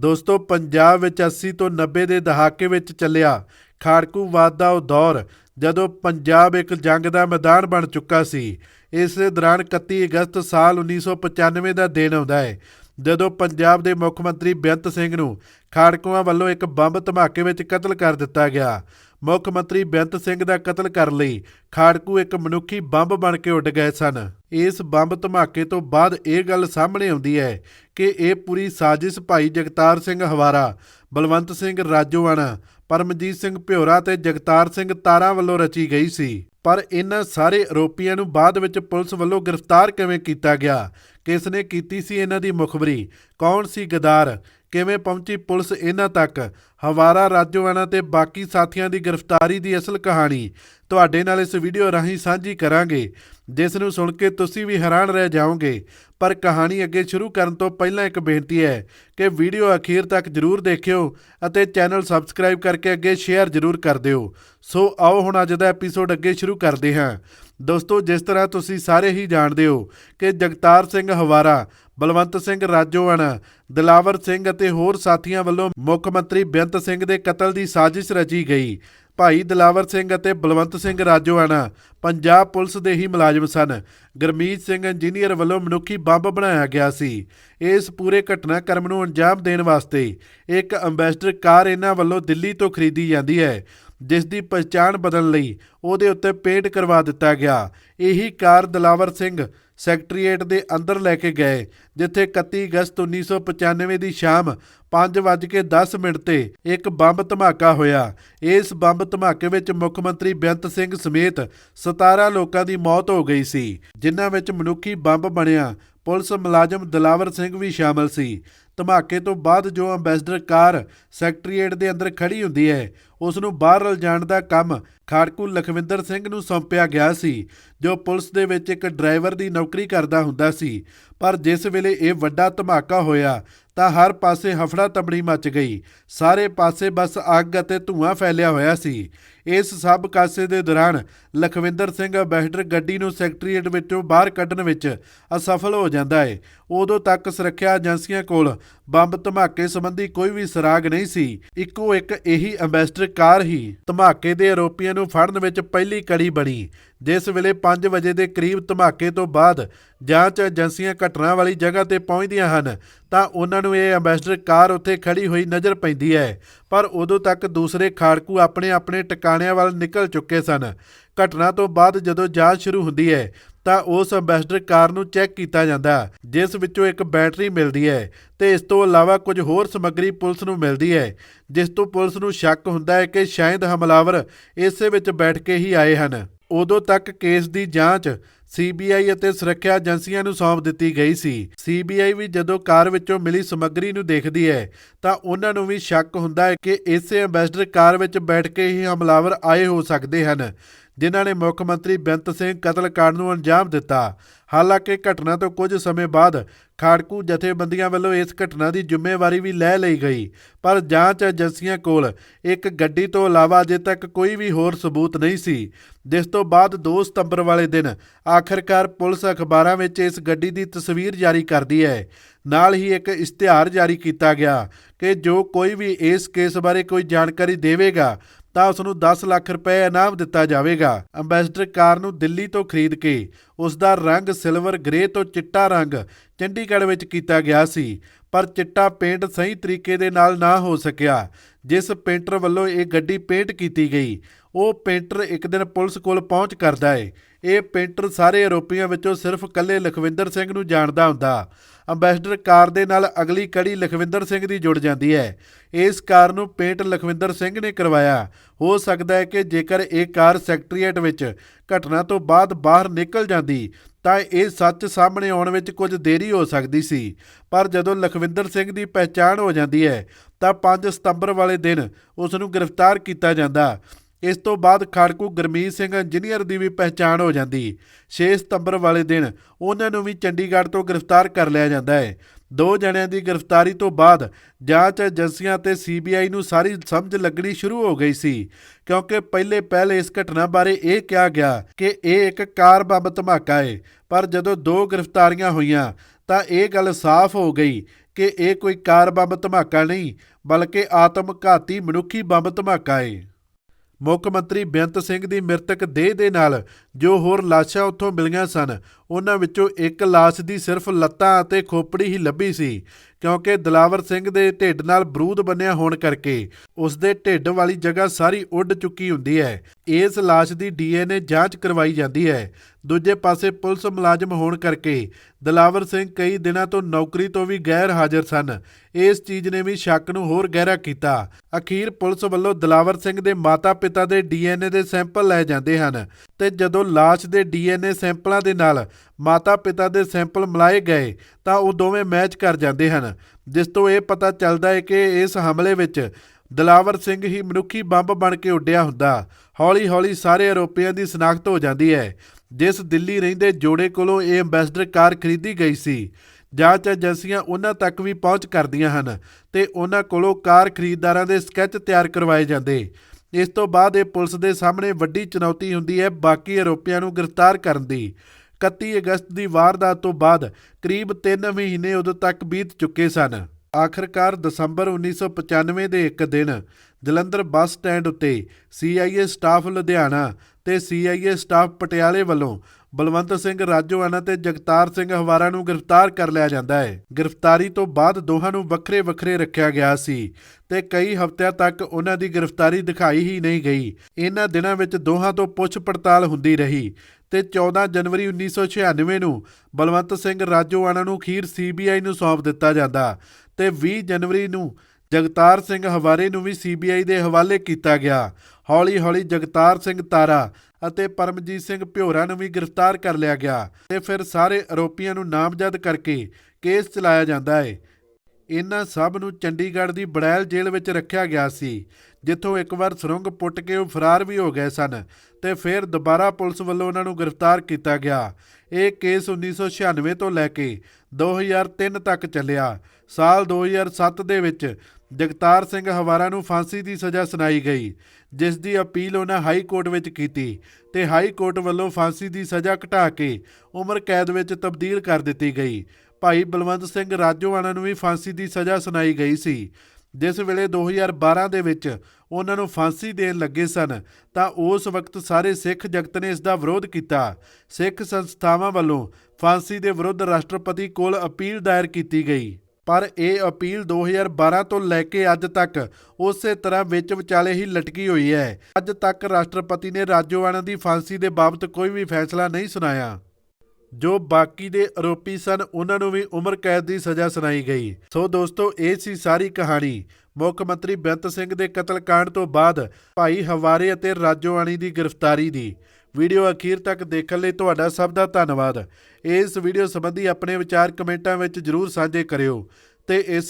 ਦੋਸਤੋ, ਪੰਜਾਬ ਵਿੱਚ 80 ਤੋਂ 90 ਦੇ ਦਹਾਕੇ ਵਿੱਚ ਚੱਲਿਆ ਖਾੜਕੂਵਾਦ ਦਾ ਉਹ ਦੌਰ, ਜਦੋਂ ਪੰਜਾਬ ਇੱਕ ਜੰਗ ਦਾ ਮੈਦਾਨ ਬਣ ਚੁੱਕਾ ਸੀ। ਇਸ ਦੌਰਾਨ 31 ਅਗਸਤ ਸਾਲ 1995 ਦਾ ਦਿਨ ਆਉਂਦਾ ਹੈ। ਜਦੋਂ ਪੰਜਾਬ ਦੇ ਮੁੱਖ ਮੰਤਰੀ ਬੇਅੰਤ ਸਿੰਘ ਨੂੰ ਖਾੜਕੂਆਂ ਵੱਲੋਂ ਇੱਕ ਬੰਬ ਧਮਾਕੇ ਵਿੱਚ ਕਤਲ ਕਰ ਦਿੱਤਾ ਗਿਆ, ਮੁੱਖ ਮੰਤਰੀ ਬੇਅੰਤ ਸਿੰਘ ਦਾ ਕਤਲ ਕਰਨ ਲਈ ਖਾੜਕੂ ਇੱਕ ਮਨੁੱਖੀ ਬੰਬ ਬਣ ਕੇ ਉੱਡ ਗਏ ਸਨ। ਇਸ ਬੰਬ ਧਮਾਕੇ ਤੋਂ ਬਾਅਦ ਇਹ ਗੱਲ ਸਾਹਮਣੇ ਆਉਂਦੀ ਹੈ ਕਿ ਇਹ ਪੂਰੀ ਸਾਜ਼ਿਸ਼ ਭਾਈ ਜਗਤਾਰ ਸਿੰਘ ਹਵਾਰਾ, ਬਲਵੰਤ ਸਿੰਘ ਰਾਜੋਆਣਾ, ਪਰਮਜੀਤ ਸਿੰਘ ਭਿਓਰਾ ਤੇ ਜਗਤਾਰ ਸਿੰਘ ਤਾਰਾ ਵੱਲੋਂ ਰਚੀ ਗਈ ਸੀ। ਪਰ ਇਹਨਾਂ ਸਾਰੇ ਆਰੋਪੀਆਂ ਨੂੰ ਬਾਅਦ ਵਿੱਚ ਪੁਲਿਸ ਵੱਲੋਂ ਗ੍ਰਿਫਤਾਰ ਕਿਵੇਂ ਕੀਤਾ ਗਿਆ? ਕਿਸ ਨੇ ਕੀਤੀ ਸੀ ਇਹਨਾਂ ਦੀ ਮੁਖਬਰੀ? ਕੌਣ ਸੀ ਗਦਾਰ? ਕਿਵੇਂ ਪਹੁੰਚੀ ਪੁਲਿਸ ਇਹਨਾਂ ਤੱਕ? ਹਵਾਰਾ ਰਾਜੋਆਣਾ ਤੇ ਬਾਕੀ ਸਾਥੀਆਂ ਦੀ ਗ੍ਰਿਫਤਾਰੀ ਦੀ ਅਸਲ ਕਹਾਣੀ ਤੁਹਾਡੇ ਨਾਲ ਇਸ ਵੀਡੀਓ ਰਾਹੀਂ ਸਾਂਝੀ ਕਰਾਂਗੇ, ਜਿਸ ਨੂੰ ਸੁਣ ਕੇ ਤੁਸੀਂ ਵੀ ਹੈਰਾਨ ਰਹਿ ਜਾਓਗੇ। ਪਰ ਕਹਾਣੀ ਅੱਗੇ ਸ਼ੁਰੂ ਕਰਨ ਤੋਂ ਪਹਿਲਾਂ ਇੱਕ ਬੇਨਤੀ ਹੈ ਕਿ ਵੀਡੀਓ ਅਖੀਰ ਤੱਕ ਜਰੂਰ ਦੇਖਿਓ ਅਤੇ ਚੈਨਲ ਸਬਸਕ੍ਰਾਈਬ ਕਰਕੇ ਅੱਗੇ ਸ਼ੇਅਰ ਜਰੂਰ ਕਰ ਦਿਓ। ਸੋ ਆਓ ਹੁਣ ਅੱਜ ਦਾ ਐਪੀਸੋਡ ਅੱਗੇ ਸ਼ੁਰੂ ਕਰਦੇ ਹਾਂ। ਦੋਸਤੋ, ਜਿਸ ਤਰ੍ਹਾਂ ਤੁਸੀਂ ਸਾਰੇ ਹੀ ਜਾਣਦੇ ਹੋ ਕਿ ਜਗਤਾਰ ਸਿੰਘ ਹਵਾਰਾ ਬਲਵੰਤ ਸਿੰਘ ਰਾਜੋਆਣਾ, ਦਿਲਾਵਰ ਸਿੰਘ ਅਤੇ ਹੋਰ ਸਾਥੀਆਂ ਵੱਲੋਂ ਮੁੱਖ ਮੰਤਰੀ ਬੇਅੰਤ ਸਿੰਘ ਦੇ ਕਤਲ ਦੀ ਸਾਜ਼ਿਸ਼ ਰਚੀ ਗਈ। ਭਾਈ ਦਿਲਾਵਰ ਸਿੰਘ ਅਤੇ ਬਲਵੰਤ ਸਿੰਘ ਰਾਜੋਆਣਾ ਪੰਜਾਬ ਪੁਲਿਸ ਦੇ ਹੀ ਮੁਲਾਜ਼ਮ ਸਨ। ਗਰਮੀਤ ਸਿੰਘ ਇੰਜੀਨੀਅਰ ਵੱਲੋਂ ਮਨੁੱਖੀ ਬੰਬ ਬਣਾਇਆ ਗਿਆ ਸੀ। ਇਸ ਪੂਰੇ ਘਟਨਾਕ੍ਰਮ ਨੂੰ ਅੰਜਾਮ ਦੇਣ ਵਾਸਤੇ ਇੱਕ ਅੰਬੈਸਡਰ ਕਾਰ ਇਹਨਾਂ ਵੱਲੋਂ ਦਿੱਲੀ ਤੋਂ ਖਰੀਦੀ ਜਾਂਦੀ ਹੈ, ਜਿਸ ਦੀ ਪਛਾਣ ਬਦਲਣ ਲਈ ਉਹਦੇ ਉੱਤੇ ਪੇਂਟ ਕਰਵਾ ਦਿੱਤਾ ਗਿਆ। ਇਹੀ ਕਾਰ ਦਲਾਵਰ ਸਿੰਘ ਸੈਕਟਰੀਏਟ ਦੇ ਅੰਦਰ ਲੈ ਕੇ ਗਏ, ਜਿੱਥੇ 31 ਅਗਸਤ 1995 ਦੀ ਸ਼ਾਮ 5:10 ਮਿੰਟ ਤੇ ਇੱਕ ਬੰਬ ਧਮਾਕਾ ਹੋਇਆ। ਇਸ ਬੰਬ ਧਮਾਕੇ ਵਿੱਚ ਮੁੱਖ ਮੰਤਰੀ ਬੇਅੰਤ ਸਿੰਘ ਸਮੇਤ 17 ਲੋਕਾਂ ਦੀ ਮੌਤ ਹੋ ਗਈ ਸੀ, ਜਿਨ੍ਹਾਂ ਵਿੱਚ ਮਨੁੱਖੀ ਬੰਬ ਬਣਿਆ। ਪੁਲਿਸ ਮੁਲਾਜ਼ਮ ਦਲਾਵਰ ਸਿੰਘ ਵੀ ਸ਼ਾਮਲ ਸੀ। ਧਮਾਕੇ ਤੋਂ ਬਾਅਦ ਜੋ ਅੰਬੈਸਡਰ ਕਾਰ ਸੈਕਟਰੀਏਟ ਦੇ ਅੰਦਰ ਖੜੀ ਹੁੰਦੀ ਹੈ ਉਸ ਨੂੰ ਬਾਹਰ ਲਿਜਾਣ ਦਾ ਕੰਮ ਖਾੜਕੂ ਲਖਵਿੰਦਰ ਸਿੰਘ ਨੂੰ ਸੌਂਪਿਆ ਗਿਆ ਸੀ, ਜੋ ਪੁਲਿਸ ਦੇ ਵਿੱਚ ਇੱਕ ਡਰਾਈਵਰ ਦੀ ਨੌਕਰੀ ਕਰਦਾ ਹੁੰਦਾ ਸੀ। ਪਰ ਜਿਸ ਵੇਲੇ ਇਹ ਵੱਡਾ ਧਮਾਕਾ ਹੋਇਆ ਤਾਂ ਹਰ ਪਾਸੇ ਹਫੜਾ ਤਬੜੀ ਮਚ ਗਈ। ਸਾਰੇ ਪਾਸੇ ਬਸ ਅੱਗ ਅਤੇ ਧੂਆਂ ਫੈਲਿਆ ਹੋਇਆ ਸੀ। ਇਸ ਸਭ ਕਾਸੇ ਦੇ ਦੌਰਾਨ ਲਖਵਿੰਦਰ ਸਿੰਘ ਅੰਬੈਸਡਰ ਗੱਡੀ ਨੂੰ ਸੈਕਟਰੀਏਟ ਵਿੱਚੋਂ ਬਾਹਰ ਕੱਢਣ ਵਿੱਚ ਅਸਫਲ ਹੋ ਜਾਂਦਾ ਹੈ ਉਦੋਂ ਤੱਕ ਸੁਰੱਖਿਆ ਏਜੰਸੀਆਂ ਕੋਲ ਬੰਬ ਧਮਾਕੇ ਸੰਬੰਧੀ ਕੋਈ ਵੀ ਸਰਾਗ ਨਹੀਂ ਸੀ। ਇੱਕੋ ਇੱਕ ਇਹੀ ਅੰਬੈਸਡਰ ਕਾਰ ਹੀ ਧਮਾਕੇ ਦੇ ਆਰੋਪੀਆਂ ਨੂੰ ਫੜਨ ਵਿੱਚ ਪਹਿਲੀ ਕੜੀ ਬਣੀ। ਜਿਸ ਵੇਲੇ 5 ਵਜੇ ਦੇ ਕਰੀਬ ਧਮਾਕੇ ਤੋਂ ਬਾਅਦ ਜਾਂਚ ਏਜੰਸੀਆਂ ਘਟਨਾ ਵਾਲੀ ਜਗ੍ਹਾ ਤੇ ਪਹੁੰਚਦੀਆਂ ਹਨ, ਤਾਂ ਉਹਨਾਂ ਨੂੰ ਇਹ ਅੰਬੈਸਡਰ ਕਾਰ ਉੱਥੇ ਖੜੀ ਹੋਈ ਨਜ਼ਰ ਪੈਂਦੀ ਹੈ। ਪਰ ਉਦੋਂ ਤੱਕ ਦੂਸਰੇ ਖਾੜਕੂ ਆਪਣੇ ਆਪਣੇ ਟਿਕਾਣਿਆਂ ਵੱਲ ਨਿਕਲ ਚੁੱਕੇ ਸਨ। ਘਟਨਾ ਤੋਂ ਬਾਅਦ ਜਦੋਂ ਜਾਂਚ ਸ਼ੁਰੂ ਹੁੰਦੀ ਹੈ, ਤਾਂ ਉਸ ਅੰਬੈਸਡਰ ਕਾਰ ਨੂੰ ਚੈੱਕ ਕੀਤਾ ਜਾਂਦਾ, ਜਿਸ ਵਿੱਚੋਂ ਇੱਕ ਬੈਟਰੀ ਮਿਲਦੀ ਹੈ ਤੇ ਇਸ ਤੋਂ ਇਲਾਵਾ ਕੁਝ ਹੋਰ ਸਮੱਗਰੀ ਪੁਲਿਸ ਨੂੰ ਮਿਲਦੀ ਹੈ, ਜਿਸ ਤੋਂ ਪੁਲਿਸ ਨੂੰ ਸ਼ੱਕ ਹੁੰਦਾ ਹੈ ਕਿ ਸ਼ਾਇਦ ਹਮਲਾਵਰ ਇਸੇ ਵਿੱਚ ਬੈਠ ਕੇ ਹੀ ਆਏ ਹਨ। ਉਦੋਂ ਤੱਕ ਕੇਸ ਦੀ ਜਾਂਚ ਸੀਬੀਆਈ ਅਤੇ ਸੁਰੱਖਿਆ ਏਜੰਸੀਆਂ ਨੂੰ ਸੌਂਪ ਦਿੱਤੀ ਗਈ ਸੀ। ਸੀਬੀਆਈ ਵੀ ਜਦੋਂ ਕਾਰ ਵਿੱਚੋਂ ਮਿਲੀ ਸਮੱਗਰੀ ਨੂੰ ਦੇਖਦੀ ਹੈ, ਤਾਂ ਉਹਨਾਂ ਨੂੰ ਵੀ ਸ਼ੱਕ ਹੁੰਦਾ ਹੈ ਕਿ ਇਸੇ ਅੰਬੈਸਡਰ ਕਾਰ ਵਿੱਚ ਬੈਠ ਕੇ ਹੀ ਹਮਲਾਵਰ ਆਏ ਹੋ ਸਕਦੇ ਹਨ, ਜਿਨ੍ਹਾਂ ਨੇ ਮੁੱਖ ਮੰਤਰੀ ਬੇਅੰਤ ਸਿੰਘ ਕਤਲकांड ਨੂੰ ਅੰਜਾਮ ਦਿੱਤਾ। ਹਾਲਾਂਕਿ ਘਟਨਾ ਤੋਂ ਕੁਝ ਸਮੇਂ ਬਾਅਦ ਖਾੜਕੂ ਜਥੇਬੰਦੀਆਂ ਵੱਲੋਂ ਇਸ ਘਟਨਾ ਦੀ ਜ਼ਿੰਮੇਵਾਰੀ ਵੀ ਲੈ ਲਈ ਗਈ, ਪਰ ਜਾਂਚ ਏਜੰਸੀਆਂ ਕੋਲ ਇੱਕ ਗੱਡੀ ਤੋਂ ਇਲਾਵਾ ਅਜੇ ਤੱਕ ਕੋਈ ਵੀ ਹੋਰ ਸਬੂਤ ਨਹੀਂ ਸੀ। ਜਿਸ ਤੋਂ ਬਾਅਦ 2 ਸਤੰਬਰ ਵਾਲੇ ਦਿਨ ਆ ਆਖਰਕਾਰ ਪੁਲਿਸ ਅਖਬਾਰਾਂ ਵਿੱਚ ਇਸ ਗੱਡੀ ਦੀ ਤਸਵੀਰ ਜਾਰੀ ਕਰਦੀ ਹੈ। ਨਾਲ ਹੀ ਇੱਕ ਇਸ਼ਤਿਹਾਰ ਜਾਰੀ ਕੀਤਾ ਗਿਆ ਕਿ ਜੋ ਕੋਈ ਵੀ ਇਸ ਕੇਸ ਬਾਰੇ ਕੋਈ ਜਾਣਕਾਰੀ ਦੇਵੇਗਾ, ਤਾਂ ਉਸ ਨੂੰ 10 ਲੱਖ ਰੁਪਏ ਇਨਾਮ ਦਿੱਤਾ ਜਾਵੇਗਾ। ਅੰਬੈਸਡਰ ਕਾਰ ਨੂੰ ਦਿੱਲੀ ਤੋਂ ਖਰੀਦ ਕੇ ਉਸ ਦਾ ਰੰਗ ਸਿਲਵਰ ਗ੍ਰੇ ਤੋਂ ਚਿੱਟਾ ਰੰਗ ਚੰਡੀਗੜ੍ਹ ਵਿੱਚ ਕੀਤਾ ਗਿਆ ਸੀ, ਪਰ ਚਿੱਟਾ ਪੇਂਟ ਸਹੀ ਤਰੀਕੇ ਦੇ ਨਾਲ ਨਾ ਹੋ ਸਕਿਆ, ਜਿਸ ਪੇਂਟਰ ਵੱਲੋਂ ਇਹ ਗੱਡੀ ਪੇਂਟ ਕੀਤੀ ਗਈ। ਉਹ ਪੇਂਟਰ ਇੱਕ ਦਿਨ ਪੁਲਿਸ ਕੋਲ ਪਹੁੰਚ ਕਰਦਾ ਹੈ ਇਹ ਪੇਂਟਰ ਸਾਰੇ ਆਰੋਪੀਆਂ ਵਿੱਚੋਂ ਸਿਰਫ ਇਕੱਲੇ ਲਖਵਿੰਦਰ ਸਿੰਘ ਨੂੰ ਜਾਣਦਾ ਹੁੰਦਾ। ਅੰਬੈਸਡਰ ਕਾਰ ਦੇ ਨਾਲ ਅਗਲੀ ਕੜੀ ਲਖਵਿੰਦਰ ਸਿੰਘ ਦੀ ਜੁੜ ਜਾਂਦੀ ਹੈ। ਇਸ ਕਾਰ ਨੂੰ ਪੇਂਟ ਲਖਵਿੰਦਰ ਸਿੰਘ ਨੇ ਕਰਵਾਇਆ। ਹੋ ਸਕਦਾ ਹੈ ਕਿ ਜੇਕਰ ਇਹ ਕਾਰ ਸੈਕਟਰੀਏਟ ਵਿੱਚ ਘਟਨਾ ਤੋਂ ਬਾਅਦ ਬਾਹਰ ਨਿਕਲ ਜਾਂਦੀ, ਤਾਂ ਇਹ ਸੱਚ ਸਾਹਮਣੇ ਆਉਣ ਵਿੱਚ ਕੁਝ ਦੇਰੀ ਹੋ ਸਕਦੀ ਸੀ। ਪਰ ਜਦੋਂ ਲਖਵਿੰਦਰ ਸਿੰਘ ਦੀ ਪਹਿਚਾਣ ਹੋ ਜਾਂਦੀ ਹੈ, ਤਾਂ 5 ਸਤੰਬਰ ਵਾਲੇ ਦਿਨ ਉਸ ਨੂੰ ਗ੍ਰਿਫਤਾਰ ਕੀਤਾ ਜਾਂਦਾ। ਇਸ ਤੋਂ ਬਾਅਦ ਖਾੜਕੂ ਗਰਮੀਤ ਸਿੰਘ ਇੰਜੀਨੀਅਰ ਦੀ ਵੀ ਪਹਿਚਾਣ ਹੋ ਜਾਂਦੀ। 6 ਸਤੰਬਰ ਵਾਲੇ ਦਿਨ ਉਹਨਾਂ ਨੂੰ ਵੀ ਚੰਡੀਗੜ੍ਹ ਤੋਂ ਗ੍ਰਿਫਤਾਰ ਕਰ ਲਿਆ ਜਾਂਦਾ ਹੈ। ਦੋ ਜਣਿਆਂ ਦੀ ਗ੍ਰਿਫਤਾਰੀ ਤੋਂ ਬਾਅਦ ਜਾਂਚ ਏਜੰਸੀਆਂ ਤੇ ਸੀਬੀਆਈ ਨੂੰ ਸਾਰੀ ਸਮਝ ਲੱਗਣੀ ਸ਼ੁਰੂ ਹੋ ਗਈ ਸੀ। ਕਿਉਂਕਿ ਪਹਿਲੇ ਪਹਿਲ ਇਸ ਘਟਨਾ ਬਾਰੇ ਇਹ ਕਿਹਾ ਗਿਆ ਕਿ ਇਹ ਇੱਕ ਕਾਰ ਬੰਬ ਧਮਾਕਾ ਹੈ ਪਰ ਜਦੋਂ ਦੋ ਗ੍ਰਿਫਤਾਰੀਆਂ ਹੋਈਆਂ ਤਾਂ ਇਹ ਗੱਲ ਸਾਫ਼ ਹੋ ਗਈ ਕਿ ਇਹ ਕੋਈ ਕਾਰ ਬੰਬ ਧਮਾਕਾ ਨਹੀਂ, ਬਲਕਿ ਆਤਮਘਾਤੀ ਮਨੁੱਖੀ ਬੰਬ ਧਮਾਕਾ ਹੈ ਮੁੱਖ ਮੰਤਰੀ ਬੇਅੰਤ ਸਿੰਘ ਦੀ ਮ੍ਰਿਤਕ ਦੇਹ ਦੇ ਨਾਲ ਜੋ ਹੋਰ ਲਾਸ਼ਾਂ ਉੱਥੋਂ ਮਿਲੀਆਂ ਸਨ, ਉਹਨਾਂ ਵਿੱਚੋਂ ਇੱਕ ਲਾਸ਼ ਦੀ ਸਿਰਫ ਲੱਤਾਂ ਅਤੇ ਖੋਪੜੀ ਹੀ ਲੱਭੀ ਸੀ। ਕਿਉਂਕਿ ਦਲਾਵਰ ਸਿੰਘ ਦੇ ਢਿੱਡ ਨਾਲ ਬਰੂਦ ਬੰਨਿਆ ਹੋਣ ਕਰਕੇ ਉਸ ਦੇ ਢਿੱਡ ਵਾਲੀ ਜਗ੍ਹਾ ਸਾਰੀ ਉੱਡ ਚੁੱਕੀ ਹੁੰਦੀ ਹੈ। ਇਸ ਲਾਸ਼ ਦੀ ਡੀਐਨਏ ਜਾਂਚ ਕਰਵਾਈ ਜਾਂਦੀ ਹੈ। ਦੂਜੇ ਪਾਸੇ ਪੁਲਿਸ ਮੁਲਾਜ਼ਮ ਹੋਣ ਕਰਕੇ ਦਲਾਵਰ ਸਿੰਘ ਕਈ ਦਿਨਾਂ ਤੋਂ ਨੌਕਰੀ ਤੋਂ ਵੀ ਗੈਰ ਹਾਜ਼ਰ ਸਨ। ਇਸ ਚੀਜ਼ ਨੇ ਵੀ ਸ਼ੱਕ ਨੂੰ ਹੋਰ ਗਹਿਰਾ ਕੀਤਾ। ਅਖੀਰ ਪੁਲਿਸ ਵੱਲੋਂ ਦਲਾਵਰ ਸਿੰਘ ਦੇ ਮਾਤਾ-ਪਿਤਾ ਦੇ ਡੀਐਨਏ ਦੇ ਸੈਂਪਲ ਲਏ ਜਾਂਦੇ ਹਨ ਤੇ ਜਦੋਂ ਲਾਸ਼ ਦੇ ਡੀਐਨਏ ਸੈਂਪਲਾਂ ਦੇ ਨਾਲ ਮਾਤਾ-ਪਿਤਾ ਦੇ ਸੈਂਪਲ ਮਿਲਾਏ ਗਏ ਤਾਂ ਉਹ ਦੋਵੇਂ ਮੈਚ ਕਰ ਜਾਂਦੇ ਹਨ। ਜਿਸ ਤੋਂ ਇਹ ਪਤਾ ਚੱਲਦਾ ਹੈ ਕਿ ਇਸ ਹਮਲੇ ਵਿੱਚ ਦਲਾਵਰ ਸਿੰਘ ਹੀ ਮਨੁੱਖੀ ਬੰਬ ਬਣ ਕੇ ਉੱਡਿਆ ਹੁੰਦਾ। ਹੌਲੀ-ਹੌਲੀ ਸਾਰੇ ਆਰੋਪੀਆਂ ਦੀ ਸ਼ਨਾਖਤ ਹੋ ਜਾਂਦੀ ਹੈ। ਜਿਸ ਦਿੱਲੀ ਰਹਿੰਦੇ ਜੋੜੇ ਕੋਲੋਂ ਇਹ ਐਂਬੈਸਡਰ ਕਾਰ ਖਰੀਦੀ ਗਈ ਸੀ। ਜਾਂਚ ਏਜੰਸੀਆਂ ਉਹਨਾਂ ਤੱਕ ਵੀ ਪਹੁੰਚ ਕਰਦੀਆਂ ਹਨ ਤੇ ਉਹਨਾਂ ਕੋਲੋਂ ਕਾਰ ਖਰੀਦਦਾਰਾਂ ਦੇ ਸਕੈਚ ਤਿਆਰ ਕਰਵਾਏ ਜਾਂਦੇ। ਇਸ ਤੋਂ ਬਾਅਦ ਇਹ ਪੁਲਿਸ ਦੇ ਸਾਹਮਣੇ ਵੱਡੀ ਚੁਣੌਤੀ ਹੁੰਦੀ ਹੈ ਬਾਕੀ ਆਰੋਪੀਆਂ ਨੂੰ ਗ੍ਰਿਫਤਾਰ ਕਰਨ ਦੀ। 31 ਅਗਸਤ ਦੀ ਵਾਰਦਾਤ ਤੋਂ ਬਾਅਦ ਕਰੀਬ 3 ਮਹੀਨੇ ਉਦੋਂ ਤੱਕ ਬੀਤ ਚੁੱਕੇ ਸਨ। ਆਖਰਕਾਰ ਦਸੰਬਰ 1995 ਦੇ ਇੱਕ ਦਿਨ ਜਲੰਧਰ ਬੱਸ ਸਟੈਂਡ ਉੱਤੇ CIA ਸਟਾਫ ਲੁਧਿਆਣਾ ਤੇ CIA ਸਟਾਫ ਪਟਿਆਲੇ ਵੱਲੋਂ ਬਲਵੰਤ ਸਿੰਘ ਰਾਜੋਆਣਾ ਤੇ ਜਗਤਾਰ ਸਿੰਘ ਹਵਾਰਾ ਨੂੰ ਗ੍ਰਿਫਤਾਰ ਕਰ ਲਿਆ ਜਾਂਦਾ ਹੈ। ਗ੍ਰਿਫਤਾਰੀ ਤੋਂ ਬਾਅਦ ਦੋਹਾਂ ਨੂੰ ਵੱਖਰੇ ਵੱਖਰੇ ਰੱਖਿਆ ਗਿਆ ਸੀ ਤੇ ਕਈ ਹਫ਼ਤਿਆਂ ਤੱਕ ਉਹਨਾਂ ਦੀ ਗ੍ਰਿਫਤਾਰੀ ਦਿਖਾਈ ਹੀ ਨਹੀਂ ਗਈ। ਇਹਨਾਂ ਦਿਨਾਂ ਵਿੱਚ ਦੋਹਾਂ ਤੋਂ ਪੁੱਛ ਪੜਤਾਲ ਹੁੰਦੀ ਰਹੀ ਤੇ 14 ਜਨਵਰੀ 1996 ਨੂੰ ਬਲਵੰਤ ਸਿੰਘ ਰਾਜੋਆਣਾ ਨੂੰ ਖੀਰ ਸੀਬੀਆਈ ਨੂੰ ਸੌਂਪ ਦਿੱਤਾ ਜਾਂਦਾ ਤੇ 20 ਜਨਵਰੀ ਨੂੰ ਜਗਤਾਰ ਸਿੰਘ ਹਵਾਰੇ ਨੂੰ ਵੀ ਸੀਬੀਆਈ ਦੇ ਹਵਾਲੇ ਕੀਤਾ ਗਿਆ। ਹੌਲੀ-ਹੌਲੀ ਜਗਤਾਰ ਸਿੰਘ ਤਾਰਾ ਅਤੇ ਪਰਮਜੀਤ ਸਿੰਘ ਭਿਓਰਾ ਨੂੰ ਵੀ ਗ੍ਰਿਫਤਾਰ ਕਰ ਲਿਆ ਗਿਆ ਤੇ ਫਿਰ ਸਾਰੇ ਆਰੋਪੀਆਂ ਨੂੰ ਨਾਮਜ਼ਦ ਕਰਕੇ ਕੇਸ ਚਲਾਇਆ ਜਾਂਦਾ ਹੈ ਇਹਨਾਂ ਸਭ ਨੂੰ ਚੰਡੀਗੜ੍ਹ ਦੀ ਬੜੈਲ ਜੇਲ੍ਹ ਵਿੱਚ ਰੱਖਿਆ ਗਿਆ ਸੀ। ਜਿੱਥੋਂ ਇੱਕ ਵਾਰ ਸੁਰੰਗ ਪੁੱਟ ਕੇ ਉਹ ਫਰਾਰ ਵੀ ਹੋ ਗਏ ਸਨ ਤੇ ਫਿਰ ਦੁਬਾਰਾ ਪੁਲਿਸ ਵੱਲੋਂ ਉਹਨਾਂ ਨੂੰ ਗ੍ਰਿਫਤਾਰ ਕੀਤਾ ਗਿਆ। ਇਹ ਕੇਸ 1996 ਤੋਂ ਲੈ ਕੇ 2003 ਤੱਕ ਚੱਲਿਆ। ਸਾਲ 2007 ਦੇ ਵਿੱਚ ਜਗਤਾਰ ਸਿੰਘ ਹਵਾਰਾ ਨੂੰ ਫਾਂਸੀ ਦੀ ਸਜ਼ਾ ਸੁਣਾਈ ਗਈ, ਜਿਸ ਦੀ ਅਪੀਲ ਉਹਨਾਂ ਹਾਈ ਕੋਰਟ ਵਿੱਚ ਕੀਤੀ ਤੇ ਹਾਈ ਕੋਰਟ ਵੱਲੋਂ ਫਾਂਸੀ ਦੀ ਸਜ਼ਾ ਘਟਾ ਕੇ ਉਮਰ ਕੈਦ ਵਿੱਚ ਤਬਦੀਲ ਕਰ ਦਿੱਤੀ ਗਈ। ਭਾਈ ਬਲਵੰਤ ਸਿੰਘ ਰਾਜੋਆਣਾ ਨੂੰ ਵੀ ਫਾਂਸੀ ਦੀ ਸਜ਼ਾ ਸੁਣਾਈ ਗਈ ਸੀ। ਜਿਸ ਵੇਲੇ 2012 ਦੇ ਵਿੱਚ ਉਹਨਾਂ ਨੂੰ ਫਾਂਸੀ ਦੇਣ ਲੱਗੇ ਸਨ, ਤਾਂ ਉਸ ਵਕਤ ਸਾਰੇ ਸਿੱਖ ਜਗਤ ਨੇ ਇਸ ਦਾ ਵਿਰੋਧ ਕੀਤਾ। ਸਿੱਖ ਸੰਸਥਾਵਾਂ ਵੱਲੋਂ ਫਾਂਸੀ ਦੇ ਵਿਰੁੱਧ ਰਾਸ਼ਟਰਪਤੀ ਕੋਲ ਅਪੀਲ ਦਾਇਰ ਕੀਤੀ ਗਈ। ਪਰ ਇਹ ਅਪੀਲ 2012 ਤੋਂ ਲੈ ਕੇ ਅੱਜ ਤੱਕ ਉਸੇ ਤਰ੍ਹਾਂ ਵਿੱਚ ਵਿਚਾਲੇ ਹੀ ਲਟਕੀ ਹੋਈ ਹੈ। ਅੱਜ ਤੱਕ ਰਾਸ਼ਟਰਪਤੀ ਨੇ ਰਾਜੋਆਣਾ ਦੀ ਫਾਂਸੀ ਦੇ ਬਾਬਤ ਕੋਈ ਵੀ ਫੈਸਲਾ ਨਹੀਂ ਸੁਣਾਇਆ। ਜੋ ਬਾਕੀ ਦੇ ਆਰੋਪੀ ਸਨ, ਉਹਨਾਂ ਨੂੰ ਵੀ ਉਮਰ ਕੈਦ ਦੀ ਸਜ਼ਾ ਸੁਣਾਈ ਗਈ। ਸੋ ਦੋਸਤੋ, ਇਹ ਸੀ ਸਾਰੀ ਕਹਾਣੀ। ਮੁੱਖ ਮੰਤਰੀ ਬੇਅੰਤ ਸਿੰਘ ਦੇ ਕਤਲकांड ਤੋਂ ਬਾਅਦ ਭਾਈ ਹਵਾਰੇ ਅਤੇ ਰਾਜੋਆਣੀ ਦੀ ਗ੍ਰਿਫਤਾਰੀ ਦੀ। ਵੀਡੀਓ ਅਖੀਰ ਤੱਕ ਦੇਖਣ ਲਈ ਤੁਹਾਡਾ ਸਭ ਦਾ ਧੰਨਵਾਦ। ਇਸ ਵੀਡੀਓ ਸੰਬੰਧੀ ਆਪਣੇ ਵਿਚਾਰ ਕਮੈਂਟਾਂ ਵਿੱਚ ਜਰੂਰ ਸਾਂਝੇ ਕਰਿਓ। ਤੇ ਇਸ